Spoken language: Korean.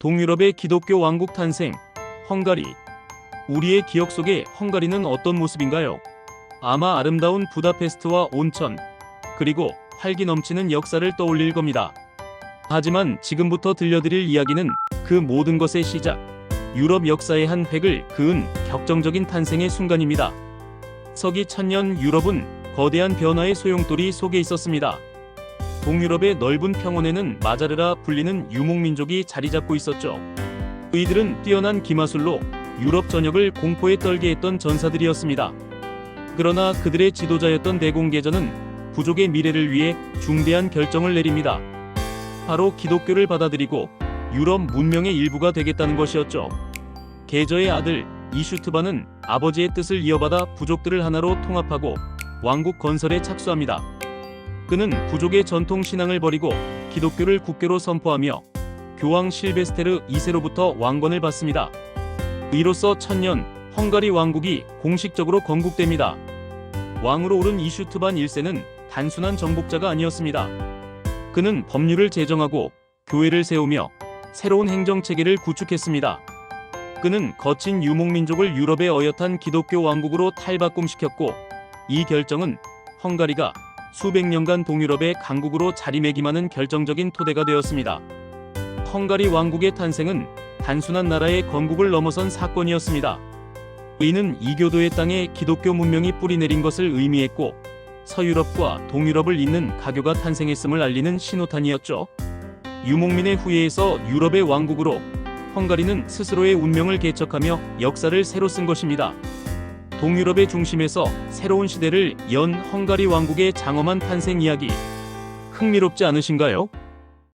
동유럽의 기독교 왕국 탄생, 헝가리. 우리의 기억 속에 헝가리는 어떤 모습인가요? 아마 아름다운 부다페스트와 온천, 그리고 활기 넘치는 역사를 떠올릴 겁니다. 하지만 지금부터 들려드릴 이야기는 그 모든 것의 시작, 유럽 역사의 한 획을 그은 격정적인 탄생의 순간입니다. 서기 천년 유럽은 거대한 변화의 소용돌이 속에 있었습니다. 동유럽의 넓은 평원에는 마자르라 불리는 유목민족이 자리 잡고 있었죠. 이들은 뛰어난 기마술로 유럽 전역을 공포에 떨게 했던 전사들이었습니다. 그러나 그들의 지도자였던 대공계전은 부족의 미래를 위해 중대한 결정을 내립니다. 바로 기독교를 받아들이고 유럽 문명의 일부가 되겠다는 것이었죠. 계저의 아들 이슈트바는 아버지의 뜻을 이어받아 부족들을 하나로 통합하고 왕국 건설에 착수합니다. 그는 부족의 전통 신앙을 버리고 기독교를 국교로 선포하며 교황 실베스테르 2세로부터 왕권을 받습니다. 이로써 천년 헝가리 왕국이 공식적으로 건국됩니다. 왕으로 오른 이슈트반 1세는 단순한 정복자가 아니었습니다. 그는 법률을 제정하고 교회를 세우며 새로운 행정 체계를 구축했습니다. 그는 거친 유목민족을 유럽의 어엿한 기독교 왕국으로 탈바꿈시켰고 이 결정은 헝가리가 수백 년간 동유럽의 강국으로 자리매김하는 결정적인 토대가 되었습니다. 헝가리 왕국의 탄생은 단순한 나라의 건국을 넘어선 사건이었습니다. 이는 이교도의 땅에 기독교 문명이 뿌리내린 것을 의미했고 서유럽과 동유럽을 잇는 가교가 탄생했음을 알리는 신호탄이었죠. 유목민의 후예에서 유럽의 왕국으로 헝가리는 스스로의 운명을 개척하며 역사를 새로 쓴 것입니다. 동유럽의 중심에서 새로운 시대를 연 헝가리 왕국의 장엄한 탄생 이야기. 흥미롭지 않으신가요?